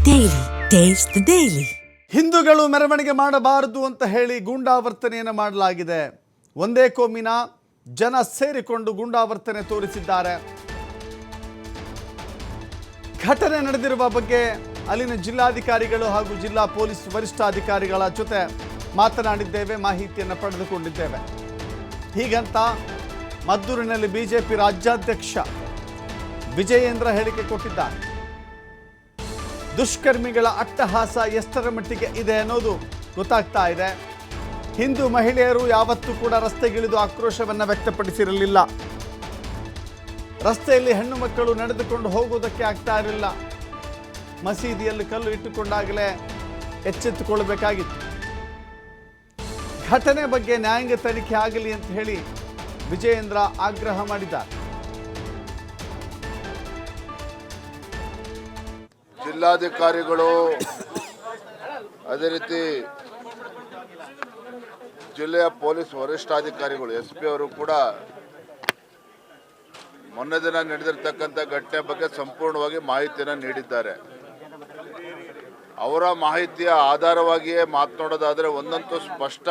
Daily. Taste the Daily. ಹಿಂದೂಗಳು ಮೆರವಣಿಗೆ ಮಾಡಬಾರದು ಅಂತ ಹೇಳಿ ಗೂಂಡಾವರ್ತನೆಯನ್ನು ಮಾಡಲಾಗಿದೆ ಒಂದೇ ಕೋಮಿನ ಜನ ಸೇರಿಕೊಂಡು ಗೂಂಡಾವರ್ತನೆ ತೋರಿಸಿದ್ದಾರೆ ಘಟನೆ ನಡೆದಿರುವ ಬಗ್ಗೆ ಅಲ್ಲಿನ ಜಿಲ್ಲಾಧಿಕಾರಿಗಳು ಹಾಗೂ ಜಿಲ್ಲಾ ಪೊಲೀಸ್ ವರಿಷ್ಠಾಧಿಕಾರಿಗಳ ಜೊತೆ ಮಾತನಾಡಿದ್ದೇವೆ, ಮಾಹಿತಿಯನ್ನು ಪಡೆದುಕೊಂಡಿದ್ದೇವೆ ಹೀಗಂತ ಮದ್ದೂರಿನಲ್ಲಿ ಬಿಜೆಪಿ ರಾಜ್ಯಾಧ್ಯಕ್ಷ ವಿಜಯೇಂದ್ರ ಹೇಳಿಕೆ ಕೊಟ್ಟಿದ್ದಾರೆ. ದುಷ್ಕರ್ಮಿಗಳ ಅಟ್ಟಹಾಸ ಎಷ್ಟರ ಮಟ್ಟಿಗೆ ಇದೆ ಅನ್ನೋದು ಗೊತ್ತಾಗ್ತಾ ಇದೆ. ಹಿಂದೂ ಮಹಿಳೆಯರು ಯಾವತ್ತೂ ಕೂಡ ರಸ್ತೆಗಿಳಿದು ಆಕ್ರೋಶವನ್ನು ವ್ಯಕ್ತಪಡಿಸಿರಲಿಲ್ಲ. ರಸ್ತೆಯಲ್ಲಿ ಹೆಣ್ಣು ಮಕ್ಕಳು ನಡೆದುಕೊಂಡು ಹೋಗುವುದಕ್ಕೆ ಆಗ್ತಾ ಇರಲಿಲ್ಲ. ಮಸೀದಿಯಲ್ಲಿ ಕಲ್ಲು ಇಟ್ಟುಕೊಂಡಾಗಲೇ ಎಚ್ಚೆತ್ತುಕೊಳ್ಳಬೇಕಾಗಿತ್ತು. ಘಟನೆ ಬಗ್ಗೆ ನ್ಯಾಯಾಂಗ ತನಿಖೆ ಆಗಲಿ ಅಂತ ಹೇಳಿ ವಿಜಯೇಂದ್ರ ಆಗ್ರಹ ಮಾಡಿದ್ದಾರೆ. ಜಿಲ್ಲಾಧಿಕಾರಿಗಳು ಅದೇ ರೀತಿ ಜಿಲ್ಲೆಯ ಪೊಲೀಸ್ ವರಿಷ್ಠಾಧಿಕಾರಿಗಳು ಎಸ್ ಪಿ ಅವರು ಕೂಡ ಮೊನ್ನೆ ದಿನ ನಡೆದಿರ್ತಕ್ಕಂಥ ಘಟನೆ ಬಗ್ಗೆ ಸಂಪೂರ್ಣವಾಗಿ ಮಾಹಿತಿಯನ್ನು ನೀಡಿದ್ದಾರೆ. ಅವರ ಮಾಹಿತಿಯ ಆಧಾರವಾಗಿಯೇ ಮಾತನಾಡೋದಾದರೆ ಒಂದಂತೂ ಸ್ಪಷ್ಟ.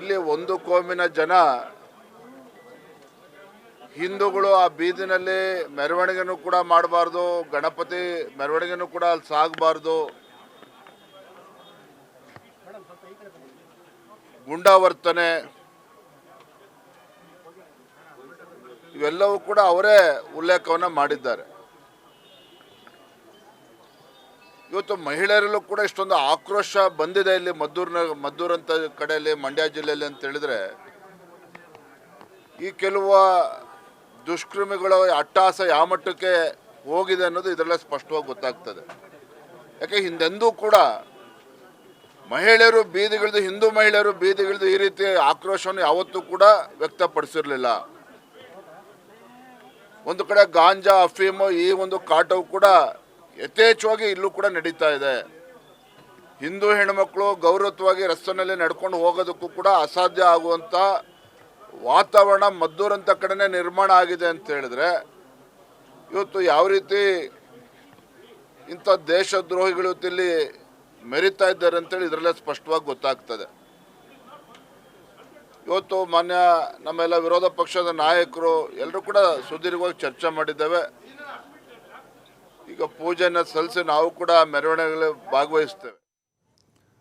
ಇಲ್ಲಿ ಒಂದು ಕೋಮಿನ ಜನ ಹಿಂದೂಗಳು ಆ ಬೀದಿನಲ್ಲಿ ಮೆರವಣಿಗೆನೂ ಕೂಡ ಮಾಡಬಾರ್ದು, ಗಣಪತಿ ಮೆರವಣಿಗೆನೂ ಕೂಡ ಅಲ್ಲಿ ಸಾಗಬಾರ್ದು. ಗುಂಡಾವರ್ತನೆ, ಇವೆಲ್ಲವೂ ಕೂಡ ಅವರೇ ಉಲ್ಲೇಖವನ್ನು ಮಾಡಿದ್ದಾರೆ. ಇವತ್ತು ಮಹಿಳೆಯರಲ್ಲೂ ಕೂಡ ಇಷ್ಟೊಂದು ಆಕ್ರೋಶ ಬಂದಿದೆ ಇಲ್ಲಿ ಮದ್ದೂರಿನ, ಮದ್ದೂರಂತ ಕಡೆಯಲ್ಲಿ, ಮಂಡ್ಯ ಜಿಲ್ಲೆಯಲ್ಲಿ ಅಂತ ಹೇಳಿದ್ರೆ. ಈ ಕೆಲವು ದುಷ್ಕರ್ಮಿಗಳ ಅಟ್ಟಾಸ ಯಾವ ಮಟ್ಟಕ್ಕೆ ಹೋಗಿದೆ ಅನ್ನೋದು ಇದರಲ್ಲೇ ಸ್ಪಷ್ಟವಾಗಿ ಗೊತ್ತಾಗ್ತದೆ. ಯಾಕೆ ಹಿಂದೆಂದೂ ಕೂಡ ಮಹಿಳೆಯರು ಬೀದಿಗಿಳಿದು, ಹಿಂದೂ ಮಹಿಳೆಯರು ಬೀದಿಗಿಳಿದು ಈ ರೀತಿ ಆಕ್ರೋಶವನ್ನು ಯಾವತ್ತೂ ಕೂಡ ವ್ಯಕ್ತಪಡಿಸಿರಲಿಲ್ಲ. ಒಂದು ಕಡೆ ಗಾಂಜಾ, ಅಫೀಮು ಈ ಒಂದು ಕಾಟವು ಕೂಡ ಯಥೇಚ್ಛವಾಗಿ ಇಲ್ಲೂ ಕೂಡ ನಡೀತಾ ಇದೆ. ಹಿಂದೂ ಹೆಣ್ಮಕ್ಳು ಗೌರವತ್ವವಾಗಿ ರಸ್ತೆನಲ್ಲಿ ನಡ್ಕೊಂಡು ಹೋಗೋದಕ್ಕೂ ಕೂಡ ಅಸಾಧ್ಯ ಆಗುವಂಥ ವಾತಾವರಣ ಮದ್ದೂರಂಥ ಕಡೆನೇ ನಿರ್ಮಾಣ ಆಗಿದೆ ಅಂತ ಹೇಳಿದ್ರೆ, ಇವತ್ತು ಯಾವ ರೀತಿ ಇಂಥ ದೇಶದ್ರೋಹಿಗಳು ಇಲ್ಲಿ ಮೆರಿತಾ ಇದ್ದಾರೆ ಅಂತೇಳಿ ಇದರಲ್ಲೇ ಸ್ಪಷ್ಟವಾಗಿ ಗೊತ್ತಾಗ್ತದೆ. ಇವತ್ತು ಮಾನ್ಯ ನಮ್ಮೆಲ್ಲ ವಿರೋಧ ಪಕ್ಷದ ನಾಯಕರು ಎಲ್ಲರೂ ಕೂಡ ಸುದೀರ್ಘವಾಗಿ ಚರ್ಚೆ ಮಾಡಿದ್ದೇವೆ. ಈಗ ಪೂಜೆಯನ್ನು ಸಲ್ಲಿಸಿ ನಾವು ಕೂಡ ಮೆರವಣಿಗೆಯಲ್ಲಿ ಭಾಗವಹಿಸ್ತೇವೆ.